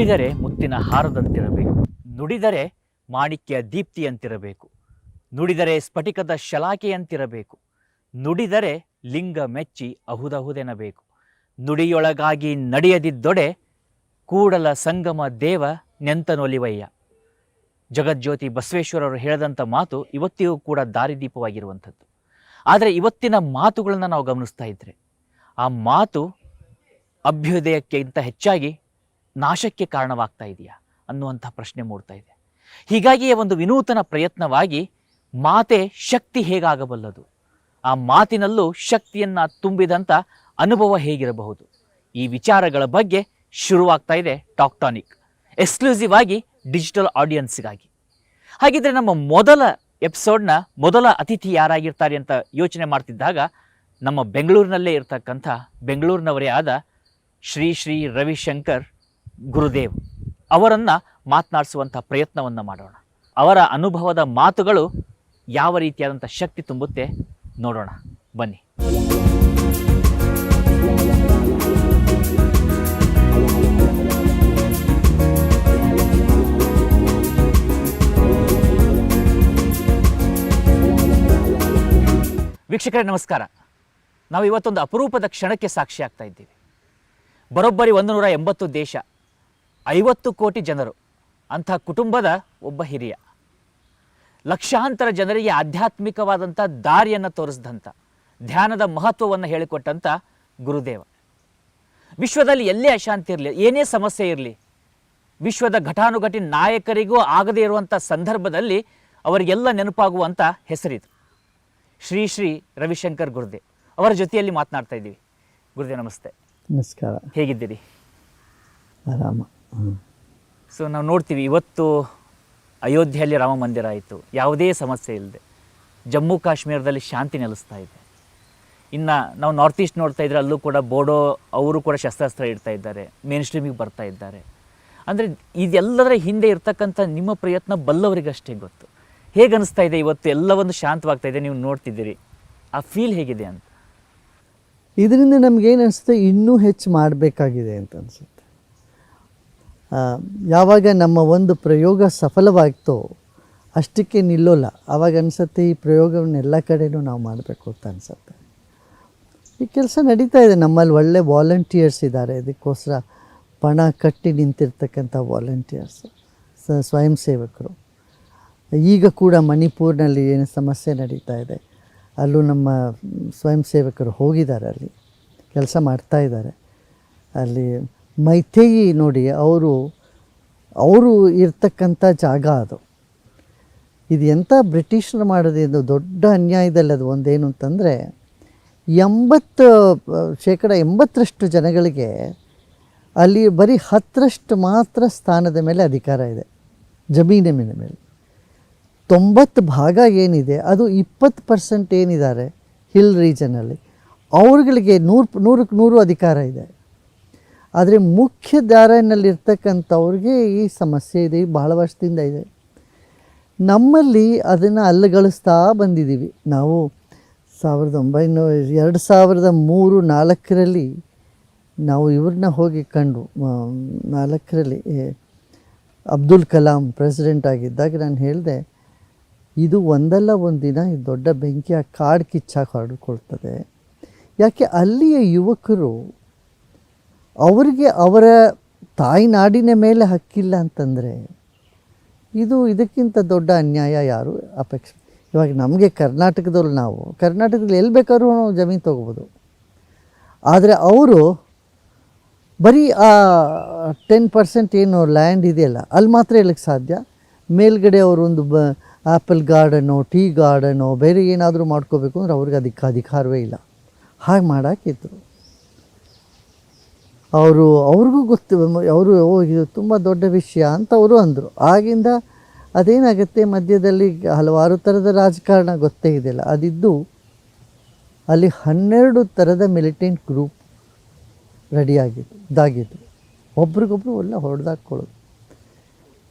ನುಡಿದರೆ ಮುತ್ತಿನ ಹಾರದಂತಿರಬೇಕು. ನುಡಿದರೆ ಮಾಣಿಕ್ಯ ದೀಪ್ತಿಯಂತಿರಬೇಕು. ನುಡಿದರೆ ಸ್ಫಟಿಕದ ಶಲಾಕೆಯಂತಿರಬೇಕು. ನುಡಿದರೆ ಲಿಂಗ ಮೆಚ್ಚಿ ಅಹುದಹುದೆನಬೇಕು. ನುಡಿಯೊಳಗಾಗಿ ನಡೆಯದಿದ್ದೊಡೆ ಕೂಡಲ ಸಂಗಮ ದೇವ ನೆಂತನೊಲಿವಯ್ಯ. ಜಗಜ್ಯೋತಿ ಬಸವೇಶ್ವರರು ಹೇಳಿದಂಥ ಮಾತು ಇವತ್ತಿಗೂ ಕೂಡ ದಾರಿದೀಪವಾಗಿರುವಂಥದ್ದು. ಆದರೆ ಇವತ್ತಿನ ಮಾತುಗಳನ್ನು ನಾವು ಗಮನಿಸ್ತಾ ಇದ್ದರೆ ಆ ಮಾತು ಅಭ್ಯುದಯಕ್ಕಿಂತ ಹೆಚ್ಚಾಗಿ ನಾಶಕ್ಕೆ ಕಾರಣವಾಗ್ತಾ ಇದೆಯಾ ಅನ್ನುವಂಥ ಪ್ರಶ್ನೆ ಮೂಡ್ತಾ ಇದೆ. ಹೀಗಾಗಿಯೇ ಒಂದು ವಿನೂತನ ಪ್ರಯತ್ನವಾಗಿ ಮಾತೆ ಶಕ್ತಿ ಹೇಗಾಗಬಲ್ಲದು? ಆ ಮಾತಿನಲ್ಲೂ ಶಕ್ತಿಯನ್ನು ತುಂಬಿದಂಥ ಅನುಭವ ಹೇಗಿರಬಹುದು? ಈ ವಿಚಾರಗಳ ಬಗ್ಗೆ ಶುರುವಾಗ್ತಾ ಇದೆ ಟಾಕ್ಟಾನಿಕ್ ಎಕ್ಸ್ಕ್ಲೂಸಿವ್ ಆಗಿ ಡಿಜಿಟಲ್ ಆಡಿಯನ್ಸ್ಗಾಗಿ. ಹಾಗಿದ್ರೆ ನಮ್ಮ ಮೊದಲ ಎಪಿಸೋಡ್ನ ಮೊದಲ ಅತಿಥಿ ಯಾರಾಗಿರ್ತಾರೆ ಅಂತ ಯೋಚನೆ ಮಾಡ್ತಿದ್ದಾಗ ನಮ್ಮ ಬೆಂಗಳೂರಿನಲ್ಲೇ ಇರ್ತಕ್ಕಂಥ ಬೆಂಗಳೂರಿನವರೇ ಆದ ಶ್ರೀ ಶ್ರೀ ರವಿಶಂಕರ್ ಗುರುದೇವ್, ಅವರನ್ನು ಮಾತನಾಡಿಸುವಂಥ ಪ್ರಯತ್ನವನ್ನು ಮಾಡೋಣ. ಅವರ ಅನುಭವದ ಮಾತುಗಳು ಯಾವ ರೀತಿಯಾದಂಥ ಶಕ್ತಿ ತುಂಬುತ್ತೆ ನೋಡೋಣ. ಬನ್ನಿ. ವೀಕ್ಷಕರೇ, ನಮಸ್ಕಾರ. ನಾವು ಇವತ್ತೊಂದು ಅಪರೂಪದ ಕ್ಷಣಕ್ಕೆ ಸಾಕ್ಷಿ ಆಗ್ತಾ ಇದ್ದೀವಿ. ಬರೋಬ್ಬರಿ ಒಂದು ನೂರ ಎಂಬತ್ತು ದೇಶ ಐವತ್ತು ಕೋಟಿ ಜನರು ಅಂಥ ಕುಟುಂಬದ ಒಬ್ಬ ಹಿರಿಯ. ಲಕ್ಷಾಂತರ ಜನರಿಗೆ ಆಧ್ಯಾತ್ಮಿಕವಾದಂಥ ದಾರಿಯನ್ನು ತೋರಿಸಿದಂಥ ಧ್ಯಾನದ ಮಹತ್ವವನ್ನು ಹೇಳಿಕೊಟ್ಟಂಥ ಗುರುದೇವ. ವಿಶ್ವದಲ್ಲಿ ಎಲ್ಲೇ ಅಶಾಂತಿ ಇರಲಿ ಏನೇ ಸಮಸ್ಯೆ ಇರಲಿ ವಿಶ್ವದ ಘಟಾನುಘಟಿ ನಾಯಕರಿಗೂ ಆಗದೇ ಇರುವಂಥ ಸಂದರ್ಭದಲ್ಲಿ ಅವರಿಗೆಲ್ಲ ನೆನಪಾಗುವಂಥ ಹೆಸರಿದು. ಶ್ರೀ ಶ್ರೀ ರವಿಶಂಕರ್ ಗುರುದೇವ್ ಅವರ ಜೊತೆಯಲ್ಲಿ ಮಾತನಾಡ್ತಾ ಇದ್ದೀವಿ. ಗುರುದೇವ್ ನಮಸ್ತೆ. ನಮಸ್ಕಾರ. ಹೇಗಿದ್ದೀರಿ? ಆರಾಮ. ಸೊ ನಾವು ನೋಡ್ತೀವಿ, ಇವತ್ತು ಅಯೋಧ್ಯೆಯಲ್ಲಿ ರಾಮ ಮಂದಿರ ಆಯಿತು. ಯಾವುದೇ ಸಮಸ್ಯೆ ಇಲ್ಲದೆ ಜಮ್ಮು ಕಾಶ್ಮೀರದಲ್ಲಿ ಶಾಂತಿ ನೆಲೆಸ್ತಾ ಇದೆ. ಇನ್ನು ನಾವು ನಾರ್ತ್ ಈಸ್ಟ್ ನೋಡ್ತಾ ಇದ್ರೆ ಅಲ್ಲೂ ಕೂಡ ಬೋಡೋ ಅವರು ಕೂಡ ಶಸ್ತ್ರಾಸ್ತ್ರ ಇಡ್ತಾ ಇದ್ದಾರೆ. ಮೇನ್ ಸ್ಟ್ರೀಮಿಗೆ ಬರ್ತಾ ಇದ್ದಾರೆ. ಅಂದರೆ ಇದೆಲ್ಲದರ ಹಿಂದೆ ಇರ್ತಕ್ಕಂಥ ನಿಮ್ಮ ಪ್ರಯತ್ನ ಬಲ್ಲವರಿಗಷ್ಟೇ ಗೊತ್ತು. ಹೇಗೆ ಅನಿಸ್ತಾ ಇದೆ ಇವತ್ತು? ಎಲ್ಲವನ್ನು ಶಾಂತವಾಗ್ತಾ ಇದೆ, ನೀವು ನೋಡ್ತಿದ್ದೀರಿ. ಆ ಫೀಲ್ ಹೇಗಿದೆ ಅಂತ? ಇದರಿಂದ ನಮಗೇನು ಅನಿಸುತ್ತೆ? ಇನ್ನೂ ಹೆಚ್ಚು ಮಾಡಬೇಕಾಗಿದೆ ಅಂತ ಅನಿಸುತ್ತೆ. ಯಾವಾಗ ನಮ್ಮ ಒಂದು ಪ್ರಯೋಗ ಸಫಲವಾಗ್ತೋ ಅಷ್ಟಕ್ಕೆ ನಿಲ್ಲೋಲ್ಲ. ಆವಾಗ ಅನಿಸುತ್ತೆ ಈ ಪ್ರಯೋಗವನ್ನು ಎಲ್ಲ ಕಡೆನೂ ನಾವು ಮಾಡಬೇಕು ಅಂತ ಅನಿಸುತ್ತೆ. ಈ ಕೆಲಸ ನಡೀತಾ ಇದೆ. ನಮ್ಮಲ್ಲಿ ಒಳ್ಳೆ ವಾಲಂಟಿಯರ್ಸ್ ಇದ್ದಾರೆ. ಇದಕ್ಕೋಸ್ಕರ ಪಣ ಕಟ್ಟಿ ನಿಂತಿರ್ತಕ್ಕಂಥ ವಾಲಂಟಿಯರ್ಸ್ ಸ್ವಯಂ ಸೇವಕರು. ಈಗ ಕೂಡ ಮಣಿಪುರ್ನಲ್ಲಿ ಏನು ಸಮಸ್ಯೆ ನಡೀತಾ ಇದೆ. ಅಲ್ಲೂ ನಮ್ಮ ಸ್ವಯಂ ಸೇವಕರು ಹೋಗಿದ್ದಾರೆ ಅಲ್ಲಿ. ಕೆಲಸ ಮಾಡ್ತಾ ಇದ್ದಾರೆ. ಅಲ್ಲಿ ಮೈಥೇಯಿ ನೋಡಿ, ಅವರು ಅವರು ಇರ್ತಕ್ಕಂಥ ಜಾಗ ಅದು. ಇದು ಎಂಥ ಬ್ರಿಟಿಷರು ಮಾಡೋದು ದೊಡ್ಡ ಅನ್ಯಾಯದಲ್ಲಿ ಅದು ಒಂದೇನು ಅಂತಂದರೆ, ಎಂಬತ್ತು, ಶೇಕಡ ಎಂಬತ್ತರಷ್ಟು ಜನಗಳಿಗೆ ಅಲ್ಲಿ ಬರೀ ಹತ್ತರಷ್ಟು ಮಾತ್ರ ಸ್ಥಾನದ ಮೇಲೆ ಅಧಿಕಾರ ಇದೆ, ಜಮೀನಿನ ಮೇಲೆ ಮೇಲೆ. ತೊಂಬತ್ತು ಭಾಗ ಏನಿದೆ, ಅದು ಇಪ್ಪತ್ತು ಪರ್ಸೆಂಟ್ ಏನಿದ್ದಾರೆ, ಹಿಲ್ ರೀಜನಲ್ಲಿ ಅವ್ರುಗಳಿಗೆ ನೂರು, ನೂರಕ್ಕೆ ನೂರು ಅಧಿಕಾರ ಇದೆ. ಆದರೆ ಮುಖ್ಯ ದಾರಿನಲ್ಲಿರ್ತಕ್ಕಂಥವ್ರಿಗೆ ಈ ಸಮಸ್ಯೆ ಇದೆ ಬಹಳ ವರ್ಷದಿಂದ ಇದೆ. ನಮ್ಮಲ್ಲಿ ಅದನ್ನು ಅಲ್ಲಗಳಿಸ್ತಾ ಬಂದಿದ್ದೀವಿ. ನಾವು ಸಾವಿರದ ಒಂಬೈನೂರ, ಎರಡು ಸಾವಿರದ ಮೂರು ನಾಲ್ಕರಲ್ಲಿ ನಾವು ಇವ್ರನ್ನ ಹೋಗಿ ಕಂಡು ನಾಲ್ಕರಲ್ಲಿ ಅಬ್ದುಲ್ ಕಲಾಂ ಪ್ರೆಸಿಡೆಂಟ್ ಆಗಿದ್ದಾಗ ನಾನು ಹೇಳಿದೆ, ಇದು ಒಂದಲ್ಲ ಒಂದು ದಿನ ಈ ದೊಡ್ಡ ಬೆಂಕಿಯ ಕಾಡು ಕಿಚ್ಚಾಗಿ ಹರಡಿಕೊಳ್ತದೆ ಯಾಕೆ ಅಲ್ಲಿಯ ಯುವಕರು ಅವರಿಗೆ ಅವರ ತಾಯ್ನಾಡಿನ ಮೇಲೆ ಹಕ್ಕಿಲ್ಲ ಅಂತಂದರೆ ಇದು ಇದಕ್ಕಿಂತ ದೊಡ್ಡ ಅನ್ಯಾಯ ಯಾರು ಅಪೇಕ್ಷೆ? ಇವಾಗ ನಮಗೆ ಕರ್ನಾಟಕದಲ್ಲಿ ನಾವು, ಕರ್ನಾಟಕದಲ್ಲಿ ಎಲ್ಲಿ ಬೇಕಾದ್ರೂ ನಾವು ಜಮೀನು ತೊಗೋಬೋದು. ಆದರೆ ಅವರು ಬರೀ ಆ ಟೆನ್ ಪರ್ಸೆಂಟ್ ಏನು ಲ್ಯಾಂಡ್ ಇದೆಯಲ್ಲ, ಅಲ್ಲಿ ಮಾತ್ರ ಹೇಳಕ್ಕೆ ಸಾಧ್ಯ? ಮೇಲ್ಗಡೆ ಅವರು ಒಂದು ಬ ಆ್ಯಪಲ್ ಗಾರ್ಡನು ಟೀ ಗಾರ್ಡನು ಬೇರೆ ಏನಾದರೂ ಮಾಡ್ಕೋಬೇಕು ಅಂದ್ರೆ ಅವ್ರಿಗೆ ಅದಕ್ಕೆ ಅಧಿಕಾರವೇ ಇಲ್ಲ. ಹಾಗೆ ಮಾಡಾಕಿದ್ರು ಅವರು, ಅವ್ರಿಗೂ ಗೊತ್ತು, ಅವರು ಇದು ತುಂಬ ದೊಡ್ಡ ವಿಷಯ ಅಂತ ಅವರು ಅಂದರು. ಆಗಿಂದ ಅದೇನಾಗುತ್ತೆ, ಮಧ್ಯದಲ್ಲಿ ಹಲವಾರು ಥರದ ರಾಜಕಾರಣ ಗೊತ್ತೇ ಇದೆಯಲ್ಲ ಅದಿದ್ದು ಅಲ್ಲಿ ಹನ್ನೆರಡು ಥರದ ಮಿಲಿಟೆಂಟ್ ಗ್ರೂಪ್ ರೆಡಿಯಾಗಿತ್ತು ಇದಾಗಿದ್ದು ಒಬ್ರಿಗೊಬ್ರು ಒಳ್ಳೆ ಹೊಡೆದಾಕ್ಕೊಳ್ಳೋದು.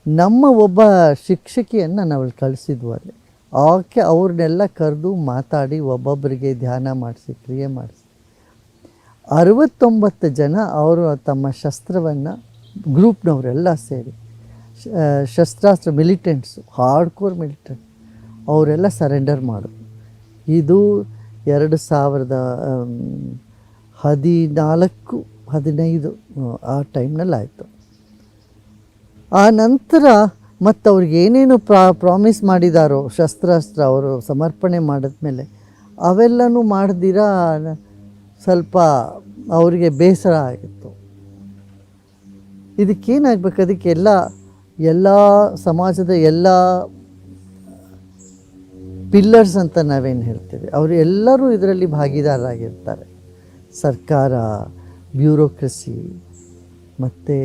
ನಮ್ಮ ಒಬ್ಬ ಶಿಕ್ಷಕಿಯನ್ನು ನಾವು ಕಳಿಸಿದ್ವು ಅಲ್ಲಿ. ಆಕೆ ಅವ್ರನ್ನೆಲ್ಲ ಕರೆದು ಮಾತಾಡಿ ಒಬ್ಬೊಬ್ಬರಿಗೆ ಧ್ಯಾನ ಮಾಡಿಸಿ, ಕ್ರಿಯೆ ಮಾಡಿಸಿ. ಅರವತ್ತೊಂಬತ್ತು ಜನ ಅವರು ತಮ್ಮ ಶಸ್ತ್ರವನ್ನು ಗ್ರೂಪ್ನವರೆಲ್ಲ ಸೇರಿ ಶಸ್ತ್ರಾಸ್ತ್ರ ಮಿಲಿಟೆಂಟ್ಸು ಹಾರ್ಡ್ ಕೋರ್ ಮಿಲಿಟೆಂಟ್ ಅವರೆಲ್ಲ ಸರೆಂಡರ್ ಮಾಡು ಇದು ಎರಡು ಸಾವಿರದ ಹದಿನಾಲ್ಕು, ಹದಿನೈದು, ಆ ಟೈಮ್ನಲ್ಲಿ ಆಯಿತು ಆ ನಂತರ ಮತ್ತು ಅವ್ರಿಗೆ ಏನೇನು ಪ್ರಾ, ಪ್ರಾಮಿಸ್ ಮಾಡಿದಾರೋ ಶಸ್ತ್ರಾಸ್ತ್ರ ಅವರು ಸಮರ್ಪಣೆ ಮಾಡಿದ್ಮೇಲೆ ಅವೆಲ್ಲನೂ ಮಾಡ್ದಿರ ಸ್ವಲ್ಪ ಅವರಿಗೆ ಬೇಸರ ಆಗಿತ್ತು. ಇದಕ್ಕೇನಾಗಬೇಕು ಅದಕ್ಕೆಲ್ಲ ಎಲ್ಲ ಸಮಾಜದ ಎಲ್ಲ ಪಿಲ್ಲರ್ಸ್ ಅಂತ ನಾವೇನು ಹೇಳ್ತೀವಿ? ಅವರು ಎಲ್ಲರೂ ಇದರಲ್ಲಿ ಭಾಗಿದಾರರಾಗಿರ್ತಾರೆ ಸರ್ಕಾರ, ಬ್ಯೂರೋಕ್ರಸಿ, ಮತ್ತು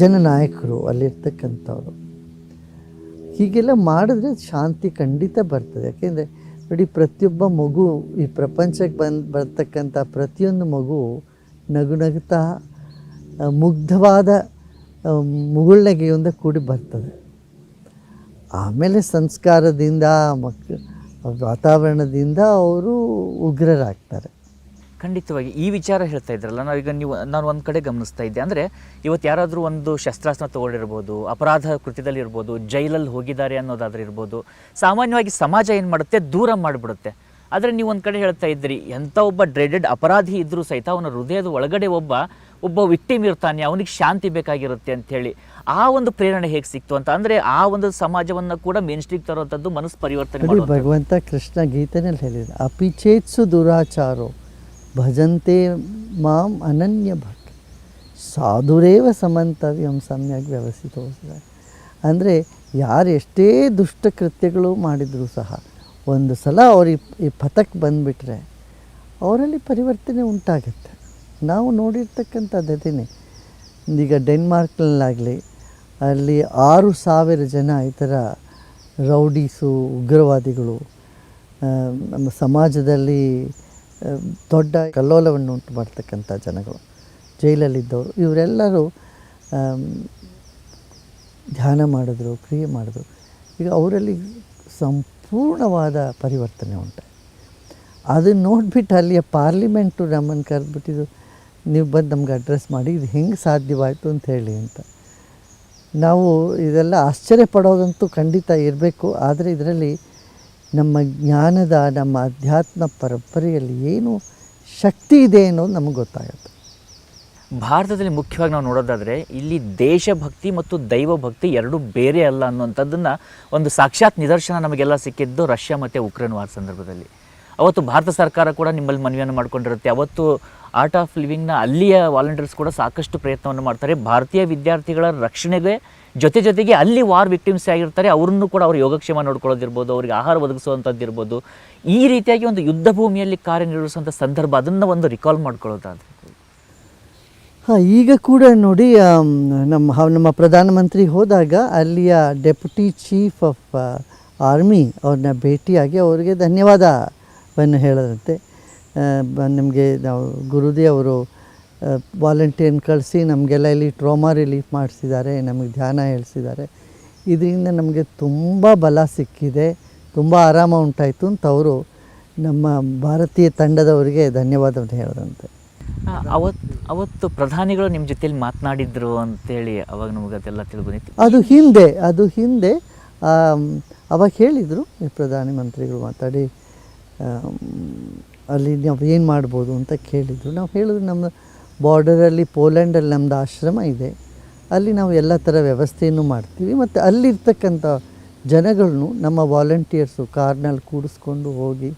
ಜನನಾಯಕರು ಅಲ್ಲಿರ್ತಕ್ಕಂಥವ್ರು. ಹೀಗೆಲ್ಲ ಮಾಡಿದ್ರೆ ಶಾಂತಿ ಖಂಡಿತ ಬರ್ತದೆ. ಯಾಕೆಂದರೆ ನೋಡಿ, ಪ್ರತಿಯೊಬ್ಬ ಮಗು ಈ ಪ್ರಪಂಚಕ್ಕೆ ಬಂದು, ಬರ್ತಕ್ಕಂಥ ಪ್ರತಿಯೊಂದು ಮಗು ನಗು ನಗುತ್ತಾ ಮುಗ್ಧವಾದ ಮುಗುಳ್ನಗೆಯಿಂದ ಕೂಡಿ ಬರ್ತದೆ. ಆಮೇಲೆ ಸಂಸ್ಕಾರದಿಂದ, ಮಕ್, ವಾತಾವರಣದಿಂದ ಅವರು ಉಗ್ರರಾಗ್ತಾರೆ. ಖಂಡಿತವಾಗಿ ಈ ವಿಚಾರ ಹೇಳ್ತಾ ಇದ್ರಲ್ಲ ನಾವೀಗ ನೀವು ನಾನು ಒಂದು ಕಡೆ ಗಮನಿಸ್ತಾ ಇದ್ದೆ. ಅಂದರೆ ಇವತ್ತು ಯಾರಾದರೂ ಒಂದು ಶಸ್ತ್ರಾಸ್ತ್ರ ತೊಗೊಂಡಿರ್ಬೋದು ಅಪರಾಧ ಕೃತ್ಯದಲ್ಲಿ ಇರ್ಬೋದು ಜೈಲಲ್ಲಿ ಹೋಗಿದ್ದಾರೆ ಅನ್ನೋದಾದ್ರೆ ಇರ್ಬೋದು ಸಾಮಾನ್ಯವಾಗಿ ಸಮಾಜ ಏನು ಮಾಡುತ್ತೆ? ದೂರ ಮಾಡಿಬಿಡುತ್ತೆ. ಆದರೆ ನೀವು ಒಂದು ಕಡೆ ಹೇಳ್ತಾ ಇದ್ದೀರಿ ಎಂಥ ಒಬ್ಬ ಡ್ರೆಡೆಡ್ ಅಪರಾಧಿ ಇದ್ದರೂ ಸಹಿತ ಅವನ ಹೃದಯದ ಒಳಗಡೆ ಒಬ್ಬ ಒಬ್ಬ ವಿಕ್ಟಿಮ್ ಇರ್ತಾನೆ ಅವನಿಗೆ ಶಾಂತಿ ಬೇಕಾಗಿರುತ್ತೆ ಅಂಥೇಳಿ ಆ ಒಂದು ಪ್ರೇರಣೆ ಹೇಗೆ ಸಿಕ್ತು ಅಂತ? ಅಂದರೆ ಆ ಒಂದು ಸಮಾಜವನ್ನು ಕೂಡ ಮೇನ್ಸ್ಟ್ರೀಕ್ ತರುವಂಥದ್ದು ಮನಸ್ಸು ಪರಿವರ್ತನೆ ಭಗವಂತ ಕೃಷ್ಣ ಗೀತೆನಲ್ಲಿ ಹೇಳಿದ ಅಪಿಚೇತ್ಸು ದುರಾಚಾರೋ. ಭಜಂತೆ ಮಾಂ ಅನನ್ಯ ಭಟ್. ಸಾಧುರೇವ ಸಮಂತವ್ಯಂ ಸಮ್ಯಕ್ ವ್ಯವಸ್ಥಿತ ಅಂದರೆ ಯಾರು ಎಷ್ಟೇ ದುಷ್ಟ ಕೃತ್ಯಗಳು ಮಾಡಿದರೂ ಸಹ ಒಂದು ಸಲ ಅವ್ರಿಗೆ ಈ ಪಥಕ್ಕೆ ಬಂದುಬಿಟ್ರೆ ಅವರಲ್ಲಿ ಪರಿವರ್ತನೆ ಉಂಟಾಗುತ್ತೆ. ನಾವು ನೋಡಿರ್ತಕ್ಕಂಥದ್ದು ಅದೇನೆ ಈಗ ಡೆನ್ಮಾರ್ಕ್ನಲ್ಲಾಗಲಿ, ಅಲ್ಲಿ ಆರು ಸಾವಿರ ಜನ ಈ ಥರ ರೌಡೀಸು, ಉಗ್ರವಾದಿಗಳು ನಮ್ಮ ಸಮಾಜದಲ್ಲಿ ದೊಡ್ಡ ಕಲ್ಲೋಲವನ್ನು ಉಂಟು ಮಾಡ್ತಕ್ಕಂಥ ಜನಗಳು. ಜೈಲಲ್ಲಿದ್ದವರು. ಇವರೆಲ್ಲರೂ ಧ್ಯಾನ ಮಾಡಿದ್ರು, ಕ್ರಿಯೆ ಮಾಡಿದ್ರು. ಈಗ ಅವರಲ್ಲಿ ಸಂಪೂರ್ಣವಾದ ಪರಿವರ್ತನೆ ಉಂಟು. ಅದನ್ನು ನೋಡಿಬಿಟ್ಟು ಅಲ್ಲಿಯ ಪಾರ್ಲಿಮೆಂಟು ನಮ್ಮನ್ನು ಕರೆದ್ಬಿಟ್ಟಿದ್ದು, ನೀವು ಬಂದು ನಮ್ಗೆ ಅಡ್ರೆಸ್ ಮಾಡಿ, ಇದು ಹೆಂಗೆ ಸಾಧ್ಯವಾಯಿತು ಅಂತ ಹೇಳಿ ಅಂತ. ನಾವು ಇದೆಲ್ಲ ಆಶ್ಚರ್ಯ ಪಡೋದಂತೂ ಖಂಡಿತ ಇರಬೇಕು. ಆದರೆ ಇದರಲ್ಲಿ ನಮ್ಮ ಜ್ಞಾನದ, ನಮ್ಮ ಅಧ್ಯಾತ್ಮ ಪರಂಪರೆಯಲ್ಲಿ ಏನು ಶಕ್ತಿ ಇದೆ ಅನ್ನೋದು ನಮಗೆ ಗೊತ್ತಾಗುತ್ತೆ. ಭಾರತದಲ್ಲಿ ಮುಖ್ಯವಾಗಿ ನಾವು ನೋಡೋದಾದರೆ ಇಲ್ಲಿ ದೇಶಭಕ್ತಿ ಮತ್ತು ದೈವಭಕ್ತಿ ಎರಡೂ ಬೇರೆ ಅಲ್ಲ ಅನ್ನುವಂಥದ್ದನ್ನು ಒಂದು ಸಾಕ್ಷಾತ್ ನಿದರ್ಶನ ನಮಗೆಲ್ಲ ಸಿಕ್ಕಿದ್ದು ರಷ್ಯಾ ಮತ್ತು ಉಕ್ರೇನ್ ವಾರ್ ಸಂದರ್ಭದಲ್ಲಿ. ಅವತ್ತು ಭಾರತ ಸರ್ಕಾರ ಕೂಡ ನಿಮ್ಮಲ್ಲಿ ಮನವಿಯನ್ನು ಮಾಡ್ಕೊಂಡಿರುತ್ತೆ. ಅವತ್ತು ಆರ್ಟ್ ಆಫ್ ಲಿವಿಂಗ್ನ ಅಲ್ಲಿಯ ವಾಲಂಟಿಯರ್ಸ್ ಕೂಡ ಸಾಕಷ್ಟು ಪ್ರಯತ್ನವನ್ನು ಮಾಡ್ತಾರೆ. ಭಾರತೀಯ ವಿದ್ಯಾರ್ಥಿಗಳ ರಕ್ಷಣೆಗೆ ಜೊತೆ ಜೊತೆಗೆ ಅಲ್ಲಿ ವಾರ್ ವಿಕ್ಟಿಮ್ಸ್ ಆಗಿರ್ತಾರೆ, ಅವ್ರನ್ನು ಕೂಡ ಅವ್ರ ಯೋಗಕ್ಷೇಮ ನೋಡ್ಕೊಳ್ಳೋದಿರ್ಬೋದು, ಅವ್ರಿಗೆ ಆಹಾರ ಒದಗಿಸುವಂಥದ್ದಿರ್ಬೋದು. ಈ ರೀತಿಯಾಗಿ ಒಂದು ಯುದ್ಧ ಭೂಮಿಯಲ್ಲಿ ಕಾರ್ಯನಿರ್ವಹಿಸುವಂಥ ಸಂದರ್ಭ, ಅದನ್ನು ಒಂದು ರಿಕಾಲ್ ಮಾಡ್ಕೊಳ್ಳೋದಾದ್ರೆ. ಹಾಂ, ಈಗ ಕೂಡ ನೋಡಿ ನಮ್ಮ ನಮ್ಮ ಪ್ರಧಾನಮಂತ್ರಿ ಹೋದಾಗ ಅಲ್ಲಿಯ ಡೆಪ್ಯುಟಿ ಚೀಫ್ ಆಫ್ ಆರ್ಮಿ ಅವ್ರನ್ನ ಭೇಟಿಯಾಗಿ ಅವರಿಗೆ ಧನ್ಯವಾದವನ್ನು ಹೇಳದಂತೆ. ನಮಗೆ ನಾವು ಗುರುದೇ ಅವರು ವಾಲಂಟಿಯರ್ನ ಕಳಿಸಿ ನಮಗೆಲ್ಲ ಇಲ್ಲಿ ಟ್ರೋಮಾ ರಿಲೀಫ್ ಮಾಡಿಸಿದ್ದಾರೆ ನಮಗೆ ಧ್ಯಾನ ಹೇಳಿಸಿದ್ದಾರೆ. ಇದರಿಂದ ನಮಗೆ ತುಂಬ ಬಲ ಸಿಕ್ಕಿದೆ ತುಂಬ ಆರಾಮ ಉಂಟಾಯಿತು ಅಂತ ಅವರು ನಮ್ಮ ಭಾರತೀಯ ತಂಡದವರಿಗೆ ಧನ್ಯವಾದ ಹೇಳದಂತೆ. ಹೇಳಿದಂತೆ ಅವತ್ ಅವತ್ತು ಪ್ರಧಾನಿಗಳು ನಿಮ್ಮ ಜೊತೆಯಲ್ಲಿ ಮಾತನಾಡಿದ್ರು ಅಂತೇಳಿ ಅವಾಗ ನಮಗೆ ಅದೆಲ್ಲ ತಿಳ್ಕೊಂಡಿತ್ತು. ಅದು ಹಿಂದೆ ಅದು ಹಿಂದೆ ಅವಾಗ ಹೇಳಿದರು ಈ ಪ್ರಧಾನಿ ಮಂತ್ರಿಗಳು ಮಾತಾಡಿ ಅಲ್ಲಿ ನಾವು ಏನು ಮಾಡ್ಬೋದು ಅಂತ ಕೇಳಿದರು. ನಾವು ಹೇಳಿದ್ರು ನಮ್ಮ ಬಾರ್ಡರಲ್ಲಿ ಪೋಲೆಂಡಲ್ಲಿ ನಮ್ಮದು ಆಶ್ರಮ ಇದೆ. ಅಲ್ಲಿ ನಾವು ಎಲ್ಲ ಥರ ವ್ಯವಸ್ಥೆಯನ್ನು ಮಾಡ್ತೀವಿ. ಮತ್ತು ಅಲ್ಲಿರ್ತಕ್ಕಂಥ ಜನಗಳನ್ನು ನಮ್ಮ ವಾಲಂಟಿಯರ್ಸು ಕಾರ್ನಲ್ಲಿ ಕೂಡಿಸ್ಕೊಂಡು ಹೋಗಿ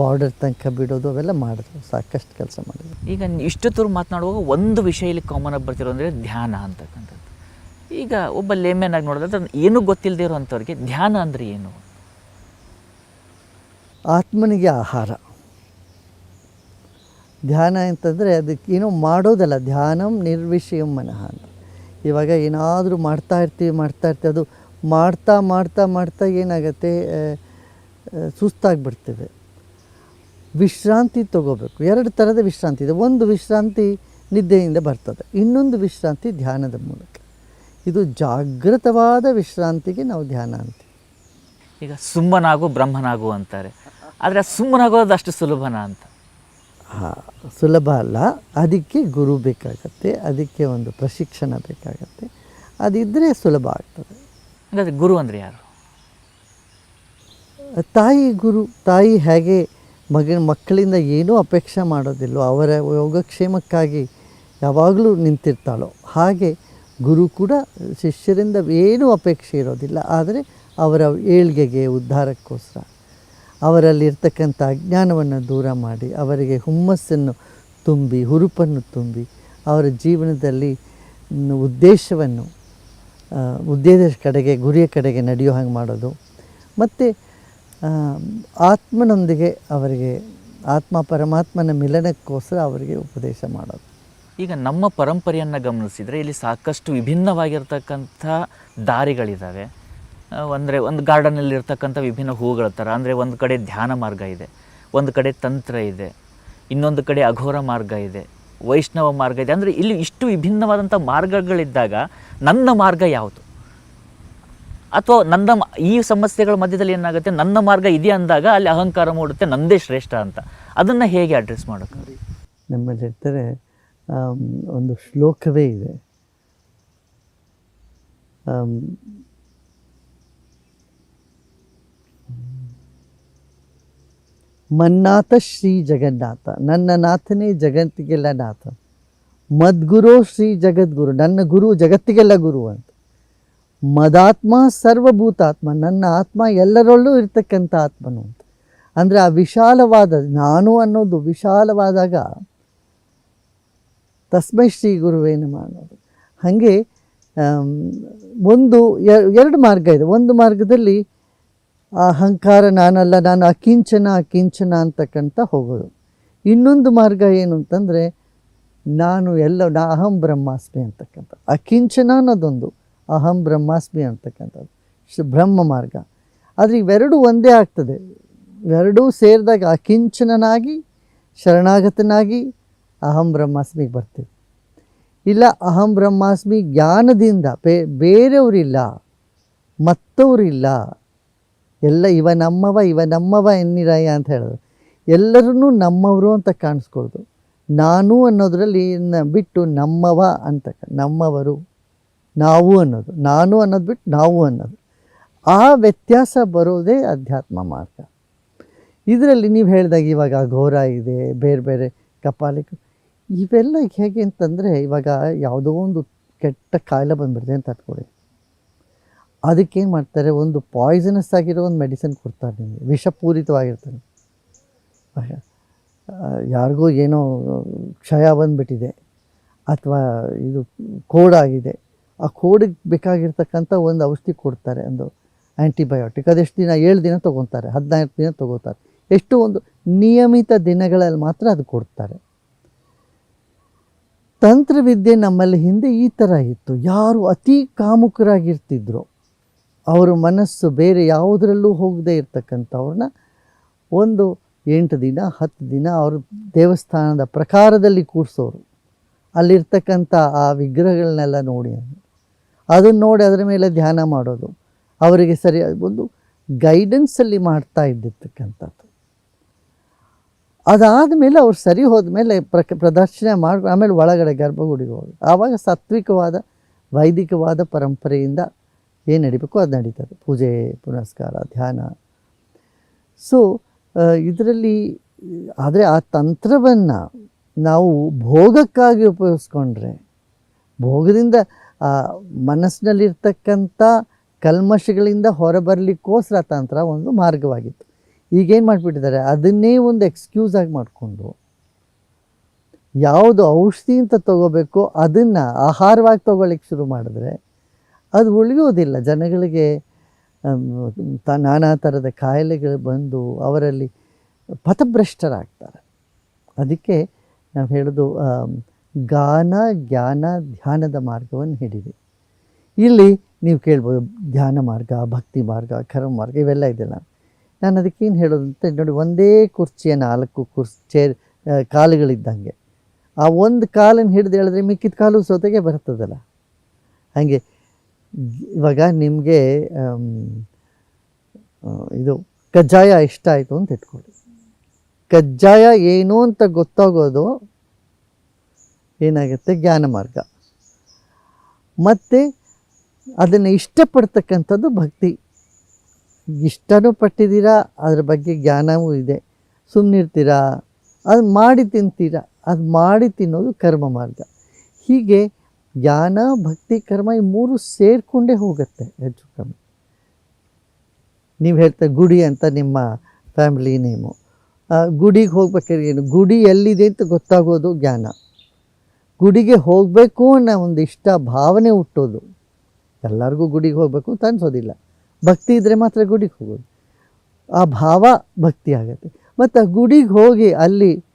ಬಾರ್ಡರ್ ತನಕ ಬಿಡೋದು ಅವೆಲ್ಲ ಮಾಡಿದ್ರು. ಸಾಕಷ್ಟು ಕೆಲಸ ಮಾಡಿದ್ರು. ಈಗ ಇಷ್ಟೊತ್ತರು ಮಾತನಾಡುವಾಗ ಒಂದು ವಿಷಯ ಇಲ್ಲಿ ಕಾಮನ್ ಆಗಿ ಬರ್ತಿರೋ ಅಂದರೆ ಧ್ಯಾನ ಅಂತಕ್ಕಂಥದ್ದು. ಈಗ ಒಬ್ಬ ಲೇಮ್ಯಾನ್ ಆಗಿ ನೋಡಿದ್ರೆ ಏನೂ ಗೊತ್ತಿಲ್ಲದೆ ಇರೋವಂಥವ್ರಿಗೆ ಧ್ಯಾನ ಅಂದರೆ ಏನು? ಆತ್ಮನಿಗೆ ಆಹಾರ. ಧ್ಯಾನ ಅಂತಂದರೆ ಅದಕ್ಕೆ ಏನೂ ಮಾಡೋದಲ್ಲ, ಧ್ಯಾನಂ ನಿರ್ವಿಷಯಂ ಮನಃ ಅಂತ. ಇವಾಗ ಏನಾದರೂ ಮಾಡ್ತಾ ಇರ್ತೀವಿ ಮಾಡ್ತಾ ಇರ್ತೀವಿ, ಅದು ಮಾಡ್ತಾ ಮಾಡ್ತಾ ಮಾಡ್ತಾ ಏನಾಗುತ್ತೆ ಸುಸ್ತಾಗಿಬಿಡ್ತೇವೆ ವಿಶ್ರಾಂತಿ ತಗೋಬೇಕು. ಎರಡು ಥರದ ವಿಶ್ರಾಂತಿ ಇದೆ. ಒಂದು ವಿಶ್ರಾಂತಿ ನಿದ್ದೆಯಿಂದ ಬರ್ತದೆ. ಇನ್ನೊಂದು ವಿಶ್ರಾಂತಿ ಧ್ಯಾನದ ಮೂಲಕ. ಇದು ಜಾಗೃತವಾದ ವಿಶ್ರಾಂತಿಗೆ ನಾವು ಧ್ಯಾನ ಅಂತೀವಿ. ಈಗ ಸುಮ್ಮನಾಗು, ಬ್ರಹ್ಮನಾಗು ಅಂತಾರೆ. ಆದರೆ ಸುಮ್ಮನಾಗೋದು ಅಷ್ಟು ಸುಲಭನಾ ಅಂತ? ಸುಲಭ ಅಲ್ಲ. ಅದಕ್ಕೆ ಗುರು ಬೇಕಾಗತ್ತೆ ಅದಕ್ಕೆ ಒಂದು ಪ್ರಶಿಕ್ಷಣ ಬೇಕಾಗತ್ತೆ. ಅದಿದ್ದರೆ ಸುಲಭ ಆಗ್ತದೆ. ಹಾಗಾದರೆ ಗುರು ಅಂದರೆ ಯಾರು? ತಾಯಿ ಗುರು ತಾಯಿ ಹೇಗೆ ಮಗನ ಮಕ್ಕಳಿಂದ ಏನೂ ಅಪೇಕ್ಷೆ ಮಾಡೋದಿಲ್ಲ ಅವರ ಯೋಗಕ್ಷೇಮಕ್ಕಾಗಿ ಯಾವಾಗಲೂ ನಿಂತಿರ್ತಾಳೋ ಹಾಗೆ ಗುರು ಕೂಡ ಶಿಷ್ಯರಿಂದ ಏನೂ ಅಪೇಕ್ಷೆ ಇರೋದಿಲ್ಲ. ಆದರೆ ಅವರ ಏಳ್ಗೆಗೆ ಉದ್ಧಾರಕ್ಕೋಸ್ಕರ. ಅವರಲ್ಲಿರ್ತಕ್ಕಂಥ ಅಜ್ಞಾನವನ್ನು ದೂರ ಮಾಡಿ ಅವರಿಗೆ ಹುಮ್ಮಸ್ಸನ್ನು ತುಂಬಿ ಹುರುಪನ್ನು ತುಂಬಿ ಅವರ ಜೀವನದಲ್ಲಿ ಉದ್ದೇಶವನ್ನು ಆ, ಉದ್ದೇಶ ಕಡೆಗೆ ಗುರಿಯ ಕಡೆಗೆ ನಡೆಯೋ ಹಾಗೆ ಮಾಡೋದು. ಮತ್ತು ಆತ್ಮನೊಂದಿಗೆ ಅವರಿಗೆ ಆತ್ಮ ಪರಮಾತ್ಮನ ಮಿಲನಕ್ಕೋಸ್ಕರ ಅವರಿಗೆ ಉಪದೇಶ ಮಾಡೋದು. ಈಗ ನಮ್ಮ ಪರಂಪರೆಯನ್ನು ಗಮನಿಸಿದರೆ ಇಲ್ಲಿ ಸಾಕಷ್ಟು ವಿಭಿನ್ನವಾಗಿರ್ತಕ್ಕಂಥ ದಾರಿಗಳಿದ್ದಾವೆ ಅಂದರೆ ಒಂದು ಗಾರ್ಡನಲ್ಲಿ ಇರ್ತಕ್ಕಂಥ ವಿಭಿನ್ನ ಹೂಗಳ ಥರ. ಅಂದರೆ ಒಂದು ಕಡೆ ಧ್ಯಾನ ಮಾರ್ಗ ಇದೆ, ಒಂದು ಕಡೆ ತಂತ್ರ ಇದೆ, ಇನ್ನೊಂದು ಕಡೆ ಅಘೋರ ಮಾರ್ಗ ಇದೆ, ವೈಷ್ಣವ ಮಾರ್ಗ ಇದೆ. ಅಂದರೆ ಇಲ್ಲಿ ಇಷ್ಟು ವಿಭಿನ್ನವಾದಂಥ ಮಾರ್ಗಗಳಿದ್ದಾಗ ನನ್ನ ಮಾರ್ಗ ಯಾವುದು? ಅಥವಾ ನನ್ನ ಈ ಸಮಸ್ಯೆಗಳ ಮಧ್ಯದಲ್ಲಿ ಏನಾಗುತ್ತೆ? ನನ್ನ ಮಾರ್ಗ ಇದೆ ಅಂದಾಗ ಅಲ್ಲಿ ಅಹಂಕಾರ ಮೂಡುತ್ತೆ, ನಂದೇ ಶ್ರೇಷ್ಠ ಅಂತ. ಅದನ್ನು ಹೇಗೆ ಅಡ್ರೆಸ್ ಮಾಡೋಕೆ? ನಮ್ಮಲ್ಲಿ ಇರ್ತಾರೆ ಒಂದು ಶ್ಲೋಕವೇ ಇದೆ. ಮನ್ನಾಥ ಶ್ರೀ ಜಗನ್ನಾಥ, ನನ್ನ ನಾಥನೇ ಜಗತ್ತಿಗೆಲ್ಲ ನಾಥ. ಮದ್ಗುರು ಶ್ರೀ ಜಗದ್ಗುರು, ನನ್ನ ಗುರು ಜಗತ್ತಿಗೆಲ್ಲ ಗುರು ಅಂತ. ಮದಾತ್ಮ ಸರ್ವಭೂತಾತ್ಮ, ನನ್ನ ಆತ್ಮ ಎಲ್ಲರಲ್ಲೂ ಇರ್ತಕ್ಕಂಥ ಆತ್ಮನು ಅಂತ. ಅಂದರೆ ಆ ವಿಶಾಲವಾದ, ನಾನು ಅನ್ನೋದು ವಿಶಾಲವಾದಾಗ ತಸ್ಮೈ ಶ್ರೀ ಗುರುವೇನ ಮಾಡೋದು ಹಾಗೆ ಒಂದು ಎರಡು ಮಾರ್ಗ ಇದೆ. ಒಂದು ಮಾರ್ಗದಲ್ಲಿ ಅಹಂಕಾರ ನಾನಲ್ಲ, ನಾನು ಅಕಿಂಚನ ಅಕಿಂಚನ ಅಂತಕ್ಕಂಥ ಹೋಗೋದು ಇನ್ನೊಂದು ಮಾರ್ಗ ಏನು ಅಂತಂದರೆ, ನಾನು ಎಲ್ಲ, ನಾ ಅಹಂ ಬ್ರಹ್ಮಾಸ್ಮಿ ಅಂತಕ್ಕಂಥ ಅಕಿಂಚನ ಅನ್ನೋದೊಂದು, ಅಹಂ ಬ್ರಹ್ಮಾಸ್ಮಿ ಅಂತಕ್ಕಂಥದ್ದು. ಬ್ರಹ್ಮ ಮಾರ್ಗ. ಆದರೆ ಇವೆರಡೂ ಒಂದೇ ಆಗ್ತದೆ. ಇವೆರಡೂ ಸೇರಿದಾಗ ಅಕಿಂಚನನಾಗಿ, ಶರಣಾಗತನಾಗಿ ಅಹಂ ಬ್ರಹ್ಮಾಸ್ಮಿಗೆ ಬರ್ತೀವಿ. ಇಲ್ಲ, ಅಹಂ ಬ್ರಹ್ಮಾಸ್ಮಿ ಜ್ಞಾನದಿಂದ ಬೇರೆಯವರಿಲ್ಲ, ಮತ್ತವರಿಲ್ಲ ಎಲ್ಲ ಇವ ನಮ್ಮವ ಇವ ನಮ್ಮವ ಎನ್ನಿರಾಯ ಅಂತ ಹೇಳೋದು ಎಲ್ಲರನ್ನೂ ನಮ್ಮವರು ಅಂತ ಕಾಣಿಸ್ಕೊಳ್ದು. ನಾನು ಅನ್ನೋದರಲ್ಲಿ ಬಿಟ್ಟು ನಮ್ಮವ ಅಂತ ನಮ್ಮವರು, ನಾವು ಅನ್ನೋದು. ನಾನು ಅನ್ನೋದು ಬಿಟ್ಟು ನಾವು ಅನ್ನೋದು. ಆ ವ್ಯತ್ಯಾಸ ಬರೋದೇ ಅಧ್ಯಾತ್ಮ ಮಾರ್ಗ. ಇದರಲ್ಲಿ ನೀವು ಹೇಳಿದಾಗ ಇವಾಗ ಘೋರ ಇದೆ, ಬೇರೆ ಬೇರೆ ಕಪಾಲಿಕ, ಇವೆಲ್ಲ ಹೇಗೆ ಅಂತಂದರೆ ಇವಾಗ ಯಾವುದೋ ಒಂದು ಕೆಟ್ಟ ಕಾಯಿಲೆ ಬಂದ್ಬಿಡಿದೆ ಅಂತ ಅನ್ಕೊಳ್ಳಿ. ಅದಕ್ಕೇನು ಮಾಡ್ತಾರೆ? ಒಂದು ಪಾಯ್ಸನಸ್ ಆಗಿರೋ ಒಂದು ಮೆಡಿಸಿನ್ ಕೊಡ್ತಾರೆ ನಿಮಗೆ. ವಿಷಪೂರಿತವಾಗಿರ್ತಾರೆ ಯಾರಿಗೋ ಏನೋ ಕ್ಷಯ ಬಂದ್ಬಿಟ್ಟಿದೆ. ಅಥವಾ ಇದು ಕೋಡಾಗಿದೆ. ಆ ಕೋಡಿಗೆ ಬೇಕಾಗಿರ್ತಕ್ಕಂಥ ಒಂದು ಔಷಧಿ ಕೊಡ್ತಾರೆ. ಒಂದು ಆ್ಯಂಟಿಬಯೋಟಿಕ್ ಅದೆಷ್ಟು ದಿನ? ಏಳು ದಿನ ತೊಗೊತಾರೆ. ಹದಿನಾಲ್ಕು ದಿನ ತೊಗೋತಾರೆ. ಎಷ್ಟು ಒಂದು ನಿಯಮಿತ ದಿನಗಳಲ್ಲಿ ಮಾತ್ರ ಅದು ಕೊಡ್ತಾರೆ. ತಂತ್ರವಿದ್ಯೆ ನಮ್ಮಲ್ಲಿ ಹಿಂದೆ ಈ ಥರ ಇತ್ತು. ಯಾರು ಅತಿ ಕಾಮುಕರಾಗಿರ್ತಿದ್ರು. ಅವರ ಮನಸ್ಸು ಬೇರೆ ಯಾವುದರಲ್ಲೂ ಹೋಗದೆ ಇರ್ತಕ್ಕಂಥವ್ರನ್ನ ಒಂದು ಎಂಟು ದಿನ, ಹತ್ತು ದಿನ ಅವರು ದೇವಸ್ಥಾನದ ಪ್ರಕಾರದಲ್ಲಿ ಕೂರಿಸೋರು. ಅಲ್ಲಿರ್ತಕ್ಕಂಥ ಆ ವಿಗ್ರಹಗಳನ್ನೆಲ್ಲ ನೋಡಿ ಅದನ್ನು ನೋಡಿ ಅದರ ಮೇಲೆ ಧ್ಯಾನ ಮಾಡೋದು. ಅವರಿಗೆ ಸರಿ ಒಂದು ಗೈಡೆನ್ಸಲ್ಲಿ ಮಾಡ್ತಾ ಇದ್ದಿರ್ತಕ್ಕಂಥದ್ದು. ಅದಾದ ಮೇಲೆ ಅವ್ರು ಸರಿ ಹೋದ್ಮೇಲೆ ಪ್ರ ಪ್ರದರ್ಶನ ಮಾಡಿ, ಆಮೇಲೆ ಒಳಗಡೆ ಗರ್ಭಗುಡಿಗೆ ಹೋಗಿ ಆವಾಗ ಸಾತ್ವಿಕವಾದ, ವೈದಿಕವಾದ ಪರಂಪರೆಯಿಂದ ಏನು ನಡಿಬೇಕು ಅದು ನಡೀತದೆ. ಪೂಜೆ, ಪುನಸ್ಕಾರ, ಧ್ಯಾನ. ಸೊ ಇದರಲ್ಲಿ, ಆದರೆ ಆ ತಂತ್ರವನ್ನು ನಾವು ಭೋಗಕ್ಕಾಗಿ ಉಪಯೋಗಿಸ್ಕೊಂಡ್ರೆ, ಭೋಗದಿಂದ ಮನಸ್ಸಿನಲ್ಲಿರ್ತಕ್ಕಂಥ ಕಲ್ಮಶಗಳಿಂದ ಹೊರಬರಲಿಕ್ಕೋಸ್ಕರ ತಂತ್ರ ಒಂದು ಮಾರ್ಗವಾಗಿತ್ತು. ಈಗೇನು ಮಾಡಿಬಿಟ್ಟಿದ್ದಾರೆ, ಅದನ್ನೇ ಒಂದು ಎಕ್ಸ್ಕ್ಯೂಸ್ ಆಗಿ ಮಾಡಿಕೊಂಡು, ಯಾವುದು ಔಷಧಿ ಅಂತ ತಗೋಬೇಕೋ ಅದನ್ನು ಆಹಾರವಾಗಿ ತಗೊಳ್ಳಿಕ್ಕೆ ಶುರು ಮಾಡಿದ್ರೆ ಅದು ಉಳಿಯೋದಿಲ್ಲ ಜನಗಳಿಗೆ ತ, ನಾನಾ ಥರದ ಕಾಯಿಲೆಗಳು ಬಂದು ಅವರಲ್ಲಿ ಪಥಭ್ರಷ್ಟರಾಗ್ತಾರೆ. ಅದಕ್ಕೆ ನಾವು ಹೇಳೋದು ಗಾನ, ಜ್ಞಾನ, ಧ್ಯಾನದ ಮಾರ್ಗವನ್ನು ಹಿಡಿದೆ ಇಲ್ಲಿ ನೀವು ಕೇಳ್ಬೋದು, ಧ್ಯಾನ ಮಾರ್ಗ, ಭಕ್ತಿ ಮಾರ್ಗ, ಕರ್ಮ ಮಾರ್ಗ ಇವೆಲ್ಲ ಇದೆಲ್ಲ. ನಾನು ಅದಕ್ಕೇನು ಹೇಳೋದು ಅಂತ ನೋಡಿ, ಒಂದೇ ಕುರ್ಚಿಯ ನಾಲ್ಕು ಕುರ್ಚಿ, ಚೇರ್ ಕಾಲುಗಳಿದ್ದಂಗೆ. ಆ ಒಂದು ಕಾಲನ್ನು ಹಿಡಿದು ಹೇಳಿದ್ರೆ ಮಿಕ್ಕಿದ ಕಾಲು ಸೋತೆಗೆ ಬರ್ತದಲ್ಲ ಹಾಗೆ ಇವಾಗ ನಿಮಗೆ ಇದು ಕಜ್ಜಾಯ ಇಷ್ಟ ಆಯಿತು ಅಂತ ಇಟ್ಕೊಳ್ಳಿ. ಕಜ್ಜಾಯ ಏನು ಅಂತ ಗೊತ್ತಾಗೋದು ಏನಾಗುತ್ತೆ? ಜ್ಞಾನ ಮಾರ್ಗ. ಮತ್ತು ಅದನ್ನು ಇಷ್ಟಪಡ್ತಕ್ಕಂಥದ್ದು ಭಕ್ತಿ. ಇಷ್ಟನೂ ಪಟ್ಟಿದ್ದೀರಾ, ಅದ್ರ ಬಗ್ಗೆ ಜ್ಞಾನವೂ ಇದೆ. ಸುಮ್ಮನಿರ್ತೀರಾ ಅದು ಮಾಡಿ ತಿಂತೀರಾ, ಅದು ಮಾಡಿ ತಿನ್ನೋದು ಕರ್ಮ ಮಾರ್ಗ. ಹೀಗೆ ಜ್ಞಾನ, ಭಕ್ತಿ, ಕರ್ಮ ಈ ಮೂರು ಸೇರಿಕೊಂಡೇ ಹೋಗುತ್ತೆ ಹೆಚ್ಚು ಕಮ್ಮಿ. ನೀವು ಹೇಳ್ತಾ ಗುಡಿ ಅಂತ ನಿಮ್ಮ ಫ್ಯಾಮಿಲಿ ನೇಮು ಗುಡಿಗೆ ಹೋಗ್ಬೇಕಾದ್ರೆ ಏನು? ಗುಡಿ ಎಲ್ಲಿದೆ ಅಂತ ಗೊತ್ತಾಗೋದು ಜ್ಞಾನ. ಗುಡಿಗೆ ಹೋಗಬೇಕು ಅನ್ನೋ ಒಂದು ಇಷ್ಟ ಭಾವನೆ ಹುಟ್ಟೋದು. ಎಲ್ಲರಿಗೂ ಗುಡಿಗೆ ಹೋಗಬೇಕು ಅಂತ ಅನ್ಸೋದಿಲ್ಲ. ಭಕ್ತಿ ಇದ್ದರೆ ಮಾತ್ರ ಗುಡಿಗೆ ಹೋಗೋದು. ಆ ಭಾವ ಭಕ್ತಿ ಆಗುತ್ತೆ. ಮತ್ತು ಗುಡಿಗೆ ಹೋಗಿ ಅಲ್ಲಿ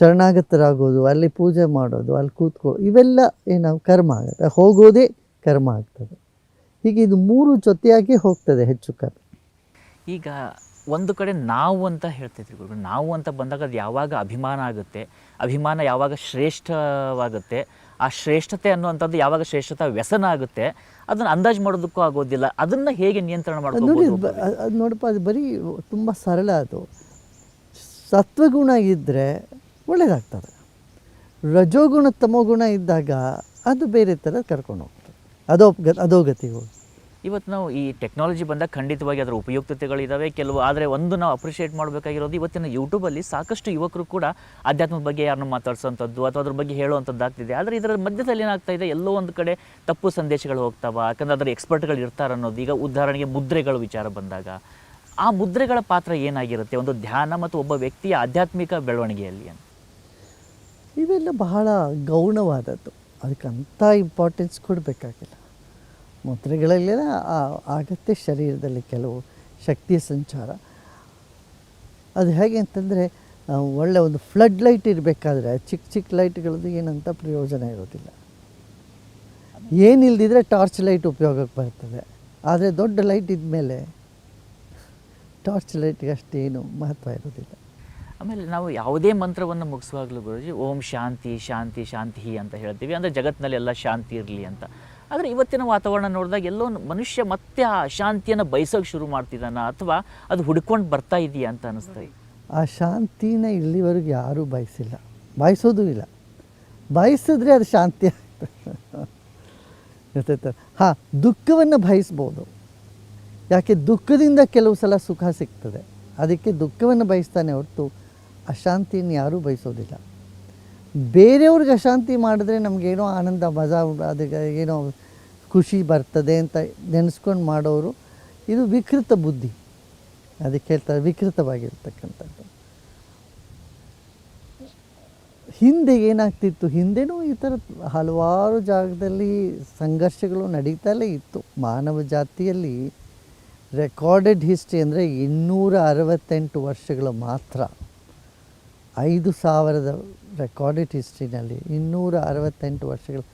ಶರಣಾಗತರಾಗೋದು ಅಲ್ಲಿ ಪೂಜೆ ಮಾಡೋದು ಅಲ್ಲಿ ಕೂತ್ಕೋ ಇವೆಲ್ಲ ಏನು ಕರ್ಮ ಆಗುತ್ತೆ. ಹೋಗೋದೇ ಕರ್ಮ ಆಗ್ತದೆ. ಹೀಗೆ ಇದು ಮೂರು ಜೊತೆಯಾಗಿ ಹೋಗ್ತದೆ ಹೆಚ್ಚು ಕಮ್ಮಿ. ಈಗ ಒಂದು ಕಡೆ ನಾವು ಅಂತ ಹೇಳ್ತಿದ್ವಿ ಗುರು. ನಾವು ಅಂತ ಬಂದಾಗ ಅದು ಯಾವಾಗ ಅಭಿಮಾನ ಆಗುತ್ತೆ ಅಭಿಮಾನ ಯಾವಾಗ ಶ್ರೇಷ್ಠವಾಗುತ್ತೆ ಆ ಶ್ರೇಷ್ಠತೆ ಅನ್ನುವಂಥದ್ದು ಯಾವಾಗ ಶ್ರೇಷ್ಠತೆ ವ್ಯಸನ ಆಗುತ್ತೆ ಅದನ್ನು ಅಂದಾಜು ಮಾಡೋದಕ್ಕೂ ಆಗೋದಿಲ್ಲ. ಅದನ್ನು ಹೇಗೆ ನಿಯಂತ್ರಣ ಅದ್- ಅದು ನೋಡಪ್ಪ ಅದು ಬರೀ ತುಂಬ ಸರಳ ಅದು. ಸತ್ವಗುಣ ಇದ್ದರೆ ಒಳ್ಳೆಯದಾಗ್ತದೆ ರಜೋಗುಣ ತಮೋಗುಣ ಇದ್ದಾಗ ಅದು ಬೇರೆ ಥರ ಕರ್ಕೊಂಡು ಹೋಗ್ತದೆ. ಅದೋ ಅದೋ ಗತಿ ಹೋಗಿ. ಇವತ್ತು ನಾವು ಈ ಟೆಕ್ನಾಲಜಿ ಬಂದಾಗ ಖಂಡಿತವಾಗಿ ಅದರ ಉಪಯುಕ್ತತೆಗಳಿದ್ದಾವೆ ಕೆಲವು ಆದರೆ ಒಂದು ನಾವು ಅಪ್ರಿಷಿಯೇಟ್ ಮಾಡಬೇಕಾಗಿರೋದು ಇವತ್ತಿನ ಯೂಟ್ಯೂಬಲ್ಲಿ ಸಾಕಷ್ಟು ಯುವಕರು ಕೂಡ ಅಧ್ಯಾತ್ಮದ ಬಗ್ಗೆ ಯಾರನ್ನು ಮಾತಾಡ್ಸೋಂಥದ್ದು ಅಥವಾ ಅದ್ರ ಬಗ್ಗೆ ಹೇಳುವಂಥದ್ದು ಆಗ್ತಿದೆ. ಆದರೆ ಇದರ ಮಧ್ಯದಲ್ಲಿ ಏನಾಗ್ತಾ ಇದೆ? ಎಲ್ಲೋ ಒಂದು ಕಡೆ ತಪ್ಪು ಸಂದೇಶಗಳು ಹೋಗ್ತಾವ. ಯಾಕಂದರೆ ಅದರ ಎಕ್ಸ್ಪರ್ಟ್ಗಳು ಇರ್ತಾರೆ ಅನ್ನೋದು. ಈಗ ಉದಾಹರಣೆಗೆ ಮುದ್ರೆಗಳು ವಿಚಾರ ಬಂದಾಗ. ಆ ಮುದ್ರೆಗಳ ಪಾತ್ರ ಏನಾಗಿರುತ್ತೆ? ಒಂದು ಧ್ಯಾನ ಮತ್ತು ಒಬ್ಬ ವ್ಯಕ್ತಿಯ ಆಧ್ಯಾತ್ಮಿಕ ಬೆಳವಣಿಗೆಯಲ್ಲಿ ಅಂತ. ಇವೆಲ್ಲ ಬಹಳ ಗೌಣವಾದದ್ದು. ಅದಕ್ಕೆ ಅಂಥ ಇಂಪಾರ್ಟೆನ್ಸ್ ಕೊಡಬೇಕಾಗಿಲ್ಲ. ಮುದ್ರೆಗಳಲ್ಲೆಲ್ಲ ಆಗತ್ತೆ ಶರೀರದಲ್ಲಿ ಕೆಲವು ಶಕ್ತಿಯ ಸಂಚಾರ. ಅದು ಹೇಗೆ ಅಂತಂದರೆ ಒಳ್ಳೆ ಒಂದು ಫ್ಲಡ್ ಲೈಟ್ ಇರಬೇಕಾದ್ರೆ ಚಿಕ್ಕ ಚಿಕ್ಕ ಲೈಟ್ಗಳದ್ದು ಏನಂತ ಪ್ರಯೋಜನ ಇರೋದಿಲ್ಲ. ಏನಿಲ್ಲದಿದ್ರೆ ಟಾರ್ಚ್ ಲೈಟ್ ಉಪಯೋಗಕ್ಕೆ ಬರ್ತದೆ. ಆದರೆ ದೊಡ್ಡ ಲೈಟ್ ಇದ್ದ ಮೇಲೆ ಟಾರ್ಚ್ ಲೈಟ್ಗೆ ಅಷ್ಟೇನು ಮಹತ್ವ ಇರೋದಿಲ್ಲ. ಆಮೇಲೆ ನಾವು ಯಾವುದೇ ಮಂತ್ರವನ್ನು ಮುಗಿಸುವಾಗಲೂ ಗುರುಜಿ, ಓಂ ಶಾಂತಿ ಶಾಂತಿ ಶಾಂತಿ ಅಂತ ಹೇಳ್ತೀವಿ. ಅಂದರೆ ಜಗತ್ತಿನಲ್ಲಿ ಎಲ್ಲ ಶಾಂತಿ ಇರಲಿ ಅಂತ. ಆದರೆ ಇವತ್ತಿನ ವಾತಾವರಣ ನೋಡಿದಾಗ ಎಲ್ಲೋ ಮನುಷ್ಯ ಮತ್ತೆ ಆ ಶಾಂತಿಯನ್ನು ಬಯಸೋಕೆ ಶುರು ಮಾಡ್ತಿದ್ದಾನ ಅಥವಾ ಅದು ಹುಡ್ಕೊಂಡು ಬರ್ತಾ ಇದೆಯಾ ಅಂತ ಅನಿಸ್ತದೆ ಆ ಶಾಂತಿನ ಇಲ್ಲಿವರೆಗೂ ಯಾರೂ ಬಯಸಿಲ್ಲ. ಬಯಸೋದು ಇಲ್ಲ. ಬಯಸಿದ್ರೆ ಅದು ಶಾಂತಿ ಆಗ್ತದೆ ಹಾಂ, ದುಃಖವನ್ನು ಬಯಸ್ಬೋದು. ಯಾಕೆ? ದುಃಖದಿಂದ ಕೆಲವು ಸಲ ಸುಖ ಸಿಗ್ತದೆ. ಅದಕ್ಕೆ ದುಃಖವನ್ನು ಬಯಸ್ತಾನೆ ಹೊರತು ಅಶಾಂತಿಯನ್ನು ಯಾರೂ ಬಯಸೋದಿಲ್ಲ. ಬೇರೆಯವ್ರಿಗೆ ಅಶಾಂತಿ ಮಾಡಿದ್ರೆ ನಮಗೇನೋ ಆನಂದ, ಮಜಾ, ಅದಕ್ಕೆ ಏನೋ ಖುಷಿ ಬರ್ತದೆ ಅಂತ ನೆನೆಸ್ಕೊಂಡು ಮಾಡೋರು, ಇದು ವಿಕೃತ ಬುದ್ಧಿ. ಅದಕ್ಕೆ ಹೇಳ್ತಾರೆ ವಿಕೃತವಾಗಿರ್ತಕ್ಕಂಥದ್ದು. ಹಿಂದೆ ಏನಾಗ್ತಿತ್ತು? ಹಿಂದೆನೂ ಈ ಥರ ಹಲವಾರು ಜಾಗದಲ್ಲಿ ಸಂಘರ್ಷಗಳು ನಡೀತಲೇ ಇತ್ತು. ಮಾನವ ಜಾತಿಯಲ್ಲಿ ರೆಕಾರ್ಡೆಡ್ ಹಿಸ್ಟ್ರಿ ಅಂದರೆ ಇನ್ನೂರ ಅರವತ್ತೆಂಟು ವರ್ಷಗಳು ಮಾತ್ರ. ಐದು ಸಾವಿರದ ರೆಕಾರ್ಡೆಡ್ ಹಿಸ್ಟ್ರಿನಲ್ಲಿ ಇನ್ನೂರ ಅರವತ್ತೆಂಟು ವರ್ಷಗಳು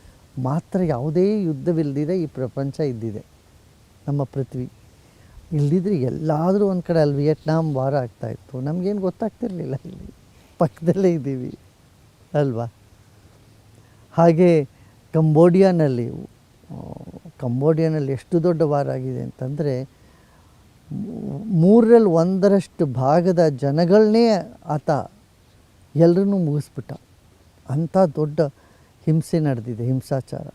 ಮಾತ್ರ ಯಾವುದೇ ಯುದ್ಧವಿಲ್ಲದಿದೆ ಈ ಪ್ರಪಂಚ ಇದ್ದಿದೆ. ನಮ್ಮ ಪೃಥ್ವಿ. ಇಲ್ಲದಿದ್ರೆ ಎಲ್ಲಾದರೂ ಒಂದು ಕಡೆ ಅಲ್ಲಿ ವಿಯೆಟ್ನಾಂ ವಾರ ಆಗ್ತಾಯಿತ್ತು ನಮಗೇನು ಗೊತ್ತಾಗ್ತಿರಲಿಲ್ಲ ಇಲ್ಲಿ. ಪಕ್ಕದಲ್ಲೇ ಇದ್ದೀವಿ. ಅಲ್ವಾ? ಹಾಗೆ ಕಂಬೋಡಿಯಾನಲ್ಲಿ ಕಂಬೋಡಿಯಾನಲ್ಲಿ ಎಷ್ಟು ದೊಡ್ಡ ವಾರ ಆಗಿದೆ ಅಂತಂದರೆ ಮೂರರಲ್ಲಿ ಒಂದರಷ್ಟು ಭಾಗದ ಜನಗಳನ್ನೇ ಆತ ಎಲ್ಲರನ್ನೂ ಮುಗಿಸ್ಬಿಟ್ಟ. ಅಂಥ ದೊಡ್ಡ ಹಿಂಸೆ ನಡೆದಿದೆ, ಹಿಂಸಾಚಾರ.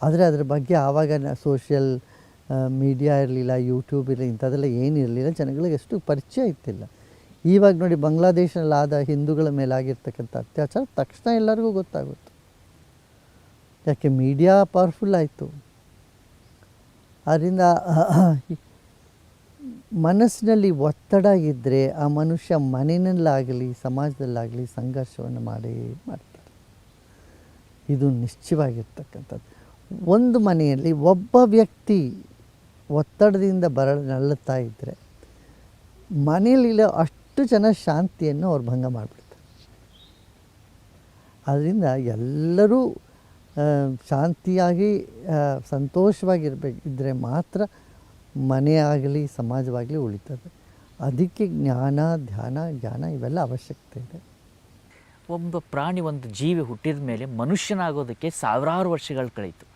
ಆದರೆ ಅದ್ರ ಬಗ್ಗೆ ಆವಾಗ ಸೋಷಿಯಲ್ ಮೀಡಿಯಾ ಇರಲಿಲ್ಲ, ಯೂಟ್ಯೂಬ್ ಇರಲಿಲ್ಲ, ಇಂಥದ್ದೆಲ್ಲ ಏನಿರಲಿಲ್ಲ ಜನಗಳಿಗೆ ಎಷ್ಟು ಪರಿಚಯ ಇತ್ತಿಲ್ಲ. ಇವಾಗ ನೋಡಿ ಬಾಂಗ್ಲಾದೇಶನಲ್ಲಿ ಆದ ಹಿಂದೂಗಳ ಮೇಲಾಗಿರ್ತಕ್ಕಂಥ ಅತ್ಯಾಚಾರ ತಕ್ಷಣ ಎಲ್ಲರಿಗೂ ಗೊತ್ತಾಗುತ್ತೆ. ಯಾಕೆ ಮೀಡಿಯಾ ಪವರ್ಫುಲ್ ಆಯಿತು. ಆದ್ದರಿಂದ ಮನಸ್ಸಿನಲ್ಲಿ ಒತ್ತಡ ಇದ್ದರೆ ಆ ಮನುಷ್ಯ ಮನೆಯಲ್ಲಾಗಲಿ, ಸಮಾಜದಲ್ಲಾಗಲಿ ಸಂಘರ್ಷವನ್ನು ಮಾಡಿ ಮಾಡ್ತಾರೆ ಇದು ನಿಶ್ಚಯವಾಗಿರ್ತಕ್ಕಂಥದ್ದು ಒಂದು ಮನೆಯಲ್ಲಿ ಒಬ್ಬ ವ್ಯಕ್ತಿ ಒತ್ತಡದಿಂದ ಬರ ನಳ್ಳುತ್ತಾ ಇದ್ದರೆ ಮನೆಯಲ್ಲಿರೋ ಅಷ್ಟು ಜನ ಶಾಂತಿಯನ್ನು ಅವ್ರು ಭಂಗ ಮಾಡಿಬಿಡ್ತಾರೆ. ಆದ್ದರಿಂದ ಎಲ್ಲರೂ ಶಾಂತಿಯಾಗಿ ಸಂತೋಷವಾಗಿರ್ಬೇಕು ಇದ್ದರೆ ಮಾತ್ರ ಮನೆ ಆಗಲಿ, ಸಮಾಜವಾಗಲಿ ಉಳಿತದೆ. ಅದಕ್ಕೆ ಜ್ಞಾನ, ಧ್ಯಾನ, ಜ್ಞಾನ ಇವೆಲ್ಲ ಅವಶ್ಯಕತೆ ಇದೆ. ಒಬ್ಬ ಪ್ರಾಣಿ ಒಂದು ಜೀವಿ ಹುಟ್ಟಿದ ಮೇಲೆ ಮನುಷ್ಯನಾಗೋದಕ್ಕೆ ಸಾವಿರಾರು ವರ್ಷಗಳು ಕಳೀತು.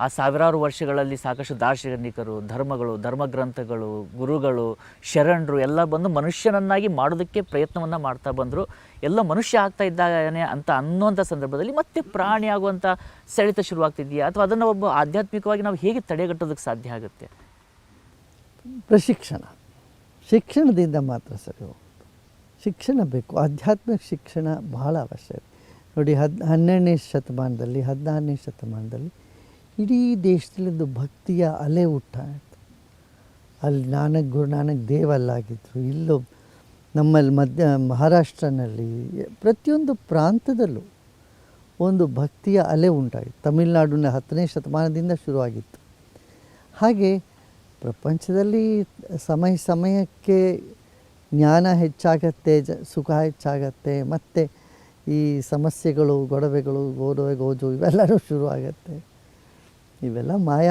ಆ ಸಾವಿರಾರು ವರ್ಷಗಳಲ್ಲಿ ಸಾಕಷ್ಟು ದಾರ್ಶನಿಕರು, ಧರ್ಮಗಳು, ಧರ್ಮಗ್ರಂಥಗಳು, ಗುರುಗಳು, ಶರಣರು ಎಲ್ಲ ಬಂದು ಮನುಷ್ಯನನ್ನಾಗಿ ಮಾಡೋದಕ್ಕೆ ಪ್ರಯತ್ನವನ್ನು ಮಾಡ್ತಾ ಬಂದರು. ಎಲ್ಲ ಮನುಷ್ಯ ಆಗ್ತಾ ಇದ್ದಾನೆ ಅಂತ ಅನ್ನುವಂಥ ಸಂದರ್ಭದಲ್ಲಿ ಮತ್ತೆ ಪ್ರಾಣಿ ಆಗುವಂಥ ಸೆಳೆತ ಶುರುವಾಗ್ತಿದೆಯಾ? ಅಥವಾ ಅದನ್ನು ಒಬ್ಬ ಆಧ್ಯಾತ್ಮಿಕವಾಗಿ ನಾವು ಹೇಗೆ ತಡೆಗಟ್ಟೋದಕ್ಕೆ ಸಾಧ್ಯ ಆಗುತ್ತೆ? ಪ್ರಶಿಕ್ಷಣ. ಶಿಕ್ಷಣದಿಂದ ಮಾತ್ರ ಸರಿ ಹೋಗ್ಬೋದು ಶಿಕ್ಷಣ ಬೇಕು. ಆಧ್ಯಾತ್ಮಿಕ ಶಿಕ್ಷಣ ಬಹಳ ಅವಶ್ಯಕ ನೋಡಿ ಹದ್ ಹನ್ನೆರಡನೇ ಶತಮಾನದಲ್ಲಿ, ಹದಿನಾರನೇ ಶತಮಾನದಲ್ಲಿ ಇಡೀ ದೇಶದಲ್ಲಿಂದು ಭಕ್ತಿಯ ಅಲೆ ಹುಟ್ಟಾಯಿತು ಅಲ್ಲಿ ನಾನಕ್ ಗುರುನಾನಕ್ ದೇವಲ್ಲಾಗಿದ್ದರು ಇಲ್ಲೋ ನಮ್ಮಲ್ಲಿ ಮಧ್ಯ ಮಹಾರಾಷ್ಟ್ರನಲ್ಲಿ ಪ್ರತಿಯೊಂದು ಪ್ರಾಂತದಲ್ಲೂ ಒಂದು ಭಕ್ತಿಯ ಅಲೆ ಉಂಟಾಯಿತು ತಮಿಳುನಾಡಿನ ಹತ್ತನೇ ಶತಮಾನದಿಂದ ಶುರುವಾಗಿತ್ತು. ಹಾಗೆ ಪ್ರಪಂಚದಲ್ಲಿ ಸಮಯ ಸಮಯಕ್ಕೆ ಜ್ಞಾನ ಹೆಚ್ಚಾಗತ್ತೆ, ಜ ಸುಖ ಹೆಚ್ಚಾಗತ್ತೆ, ಮತ್ತು ಈ ಸಮಸ್ಯೆಗಳು, ಗೊಡವೆಗಳು ಗೋಡವೆ ಗೋಜು ಇವೆಲ್ಲರೂ ಶುರು ಆಗತ್ತೆ ಇವೆಲ್ಲ ಮಾಯ.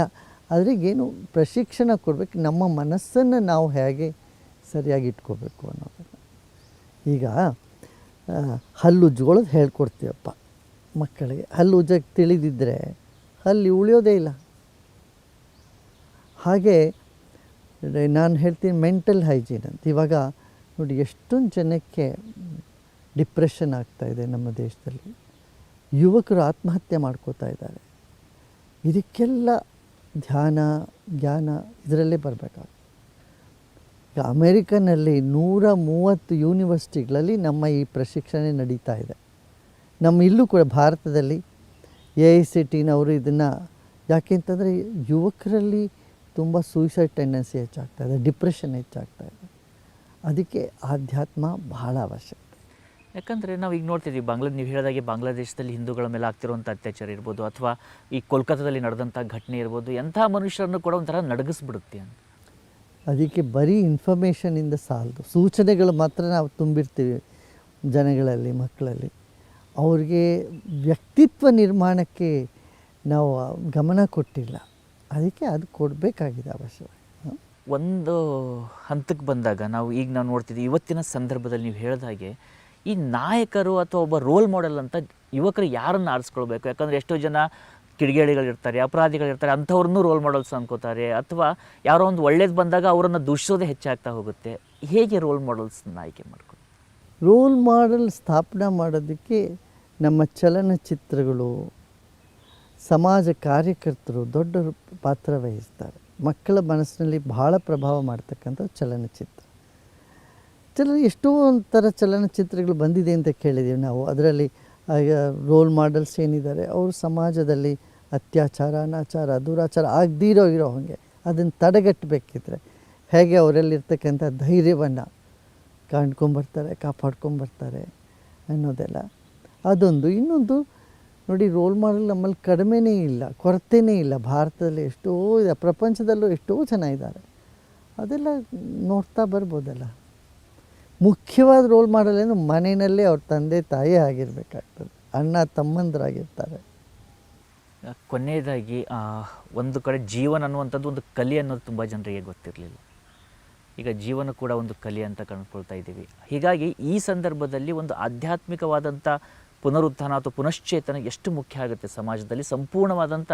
ಅದ್ರಿಗೇನು ಪ್ರಶಿಕ್ಷಣ ಕೊಡಬೇಕು, ನಮ್ಮ ಮನಸ್ಸನ್ನು ನಾವು ಹೇಗೆ ಸರಿಯಾಗಿ ಇಟ್ಕೋಬೇಕು ಅನ್ನೋದನ್ನು. ಈಗ ಹಲ್ಲು ಉಜ್ಕೊಳ್ಳೋದು ಹೇಳ್ಕೊಡ್ತೀವಪ್ಪ ಮಕ್ಕಳಿಗೆ. ಹಲ್ಲು ಉಜ್ಜಕ್ಕೆ ತಿಳಿದಿದ್ದರೆ ಹಲ್ಲಿ ಉಳಿಯೋದೇ ಇಲ್ಲ. ಹಾಗೆ ನಾನು ಹೇಳ್ತೀನಿ ಮೆಂಟಲ್ ಹೈಜೀನ್ ಅಂತ. ಇವಾಗ ನೋಡಿ ಎಷ್ಟೊಂದು ಜನಕ್ಕೆ ಡಿಪ್ರೆಷನ್ ಆಗ್ತಾ ಇದೆ ನಮ್ಮ ದೇಶದಲ್ಲಿ. ಯುವಕರು ಆತ್ಮಹತ್ಯೆ ಮಾಡ್ಕೋತಾ ಇದ್ದಾರೆ. ಇದಕ್ಕೆಲ್ಲ ಧ್ಯಾನ, ಜ್ಞಾನ ಇದರಲ್ಲೇ ಬರಬೇಕಾಗುತ್ತೆ. ಈಗ ಅಮೇರಿಕನ್ನಲ್ಲಿ ನೂರ ಮೂವತ್ತು ಯೂನಿವರ್ಸಿಟಿಗಳಲ್ಲಿ ನಮ್ಮ ಈ ಪ್ರಶಿಕ್ಷಣ ನಡೀತಾ ಇದೆ. ನಮ್ಮ ಇಲ್ಲೂ ಕೂಡ ಭಾರತದಲ್ಲಿ ಎ ಐ ಸಿ ಟಿನವರು ಇದನ್ನು ಯಾಕೆಂತಂದರೆ ಯುವಕರಲ್ಲಿ ತುಂಬ ಸೂಸೈಡ್ ಟೆಂಡೆನ್ಸಿ ಹೆಚ್ಚಾಗ್ತಾ ಇದೆ ಡಿಪ್ರೆಷನ್ ಹೆಚ್ಚಾಗ್ತಾ ಇದೆ. ಅದಕ್ಕೆ ಆಧ್ಯಾತ್ಮ ಬಹಳ ಅವಶ್ಯಕ ಯಾಕಂದರೆ ನಾವು ಈಗ ನೋಡ್ತಿದ್ದೀವಿ ಬಾಂಗ್ಲಾ ನೀವು ಹೇಳಿದಾಗೆ ಬಾಂಗ್ಲಾದೇಶದಲ್ಲಿ ಹಿಂದೂಗಳ ಮೇಲೆ ಆಗ್ತಿರುವಂಥ ಅತ್ಯಾಚಾರ ಇರ್ಬೋದು ಅಥವಾ ಈ ಕೋಲ್ಕತ್ತಾದಲ್ಲಿ ನಡೆದಂಥ ಘಟನೆ ಇರ್ಬೋದು ಎಂಥ ಮನುಷ್ಯರನ್ನು ಕೂಡ ಒಂಥರ ನಡಗಿಸ್ಬಿಡುತ್ತೆ ಅಂತ. ಅದಕ್ಕೆ ಬರೀ ಇನ್ಫಾರ್ಮೇಷನಿಂದ ಸಾಲದು. ಸೂಚನೆಗಳು ಮಾತ್ರ ನಾವು ತುಂಬಿರ್ತೀವಿ ಜನಗಳಲ್ಲಿ ಮಕ್ಕಳಲ್ಲಿ. ಅವ್ರಿಗೆ ವ್ಯಕ್ತಿತ್ವ ನಿರ್ಮಾಣಕ್ಕೆ ನಾವು ಗಮನ ಕೊಟ್ಟಿಲ್ಲ. ಅದಕ್ಕೆ ಅದು ಕೊಡಬೇಕಾಗಿದೆ ಅವಶ್ಯವಾಗಿ ಒಂದು ಹಂತಕ್ಕೆ ಬಂದಾಗ ನಾವು ಈಗ ನಾವು ನೋಡ್ತಿದ್ದೀವಿ ಇವತ್ತಿನ ಸಂದರ್ಭದಲ್ಲಿ ನೀವು ಹೇಳಿದ ಹಾಗೆ ಈ ನಾಯಕರು ಅಥವಾ ಒಬ್ಬ ರೋಲ್ ಮಾಡೆಲ್ ಅಂತ ಯುವಕರು ಯಾರನ್ನು ಆರಿಸ್ಕೊಳ್ಬೇಕು? ಯಾಕಂದರೆ ಎಷ್ಟೋ ಜನ ಕಿಡಿಗೇಡಿಗಳಿರ್ತಾರೆ ಅಪರಾಧಿಗಳಿರ್ತಾರೆ ಅಂಥವ್ರನ್ನೂ ರೋಲ್ ಮಾಡೆಲ್ಸ್ ಅನ್ಕೋತಾರೆ ಅಥವಾ ಯಾರೋ ಒಂದು ಒಳ್ಳೇದು ಬಂದಾಗ ಅವರನ್ನು ದೂಷಿಸೋದೇ ಹೆಚ್ಚಾಗ್ತಾ ಹೋಗುತ್ತೆ. ಹೇಗೆ ರೋಲ್ ಮಾಡೆಲ್ಸ್ನ ಆಯ್ಕೆ ಮಾಡ್ಕೊಂಡು ರೋಲ್ ಮಾಡೆಲ್ ಸ್ಥಾಪನೆ ಮಾಡೋದಕ್ಕೆ ನಮ್ಮ ಚಲನಚಿತ್ರಗಳು ಸಮಾಜ ಕಾರ್ಯಕರ್ತರು ದೊಡ್ಡ ಪಾತ್ರ ವಹಿಸ್ತಾರೆ. ಮಕ್ಕಳ ಮನಸ್ಸಿನಲ್ಲಿ ಬಹಳ ಪ್ರಭಾವ ಮಾಡ್ತಕ್ಕಂಥ ಚಲನಚಿತ್ರ. ಚಲನ, ಎಷ್ಟೋ ಒಂಥರ ಚಲನಚಿತ್ರಗಳು ಬಂದಿದೆ ಅಂತ ಕೇಳಿದ್ದೀವಿ ನಾವು. ಅದರಲ್ಲಿ ರೋಲ್ ಮಾಡೆಲ್ಸ್ ಏನಿದ್ದಾರೆ, ಅವರು ಸಮಾಜದಲ್ಲಿ ಅತ್ಯಾಚಾರ, ಅನಾಚಾರ, ದುರಾಚಾರ ಆಗದಿರೋ, ಇರೋ ಹಾಗೆ ಅದನ್ನು ತಡೆಗಟ್ಟಬೇಕಿದ್ರೆ ಹೇಗೆ ಅವರಲ್ಲಿರ್ತಕ್ಕಂಥ ಧೈರ್ಯವನ್ನು ಕಾಣ್ಕೊಂಬರ್ತಾರೆ ಕಾಪಾಡ್ಕೊಂಬರ್ತಾರೆ ಅನ್ನೋದೆಲ್ಲ. ಅದೊಂದು. ಇನ್ನೊಂದು ನೋಡಿ ರೋಲ್ ಮಾಡೆಲ್ ನಮ್ಮಲ್ಲಿ ಕಡಿಮೆನೇ ಇಲ್ಲ, ಕೊರತೆನೇ ಇಲ್ಲ. ಭಾರತದಲ್ಲಿ ಎಷ್ಟೋ ಇದೆ, ಪ್ರಪಂಚದಲ್ಲೂ ಎಷ್ಟೋ ಜನ ಇದ್ದಾರೆ. ಅದೆಲ್ಲ ನೋಡ್ತಾ ಬರ್ಬೋದಲ್ಲ. ಮುಖ್ಯವಾದ ರೋಲ್ ಮಾಡೆಲ್ ಏನು ಮನೆಯಲ್ಲೇ ಅವ್ರ ತಂದೆ, ತಾಯಿ ಆಗಿರಬೇಕಾಗ್ತದೆ. ಅಣ್ಣ, ತಮ್ಮಂದರಾಗಿರ್ತಾರೆ. ಕೊನೆಯದಾಗಿ ಒಂದು ಕಡೆ ಜೀವನ ಅನ್ನುವಂಥದ್ದು ಒಂದು ಕಲಿ ಅನ್ನೋದು ತುಂಬ ಜನರಿಗೆ ಗೊತ್ತಿರಲಿಲ್ಲ. ಈಗ ಜೀವನ ಕೂಡ ಒಂದು ಕಲಿ ಅಂತ ಕಂಡುಕೊಳ್ತಾ ಇದ್ದೀವಿ. ಹೀಗಾಗಿ ಈ ಸಂದರ್ಭದಲ್ಲಿ ಒಂದು ಆಧ್ಯಾತ್ಮಿಕವಾದಂಥ ಪುನರುತ್ಥಾನ ಅಥವಾ ಪುನಶ್ಚೇತನ ಎಷ್ಟು ಮುಖ್ಯ ಆಗುತ್ತೆ ಸಮಾಜದಲ್ಲಿ ಸಂಪೂರ್ಣವಾದಂಥ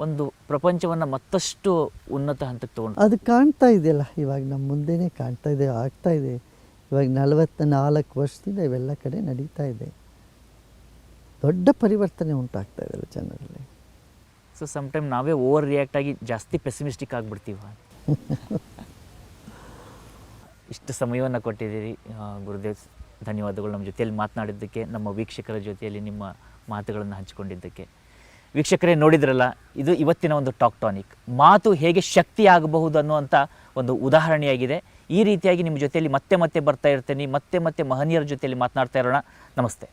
ಒಂದು ಪ್ರಪಂಚವನ್ನು ಮತ್ತಷ್ಟು ಉನ್ನತ ಹಂತಕ್ಕೆ ತಗೊಂಡು ಅದು ಕಾಣ್ತಾ ಇದೆಯಲ್ಲ ಇವಾಗ ನಮ್ಮ ಮುಂದೆನೇ ಕಾಣ್ತಾ ಇದೆ ಆಗ್ತಾ ಇದೆ. ಇವಾಗ ನಲವತ್ತ ನಾಲ್ಕು ವರ್ಷದಿಂದ ಇವೆಲ್ಲ ಕಡೆ ನಡೀತಾ ಇದೆ. ದೊಡ್ಡ ಪರಿವರ್ತನೆ ಉಂಟಾಗ್ತಾ ಇದೆ ಜನರಲ್ಲಿ. ಸೊ ಸಮಟೈಮ್ ನಾವೇ ಓವರ್ ರಿಯಾಕ್ಟ್ ಆಗಿ ಜಾಸ್ತಿ ಪೆಸಿಮಿಸ್ಟಿಕ್ ಆಗಿಬಿಡ್ತೀವ? ಇಷ್ಟು ಸಮಯವನ್ನು ಕೊಟ್ಟಿದ್ದೀರಿ ಗುರುದೇವ್ ಧನ್ಯವಾದಗಳು ನಮ್ಮ ಜೊತೆಯಲ್ಲಿ ಮಾತನಾಡಿದ್ದಕ್ಕೆ, ನಮ್ಮ ವೀಕ್ಷಕರ ಜೊತೆಯಲ್ಲಿ ನಿಮ್ಮ ಮಾತುಗಳನ್ನು ಹಂಚಿಕೊಂಡಿದ್ದಕ್ಕೆ. ವೀಕ್ಷಕರೇ, ನೋಡಿದ್ರಲ್ಲ, ಇದು ಇವತ್ತಿನ ಒಂದು ಟಾಕ್ ಟಾನಿಕ್ ಮಾತು ಹೇಗೆ ಶಕ್ತಿ ಆಗಬಹುದು ಅನ್ನುವಂಥ ಒಂದು ಉದಾಹರಣೆಯಾಗಿದೆ. ಈ ರೀತಿಯಾಗಿ ನಿಮ್ಮ ಜೊತೆಯಲ್ಲಿ ಮತ್ತೆ ಮತ್ತೆ ಬರ್ತಾ ಇರ್ತೇನೆ. ಮತ್ತೆ ಮತ್ತೆ ಮಹನೀಯರ ಜೊತೆಯಲ್ಲಿ ಮಾತನಾಡ್ತಾ ಇರೋಣ. ನಮಸ್ತೆ.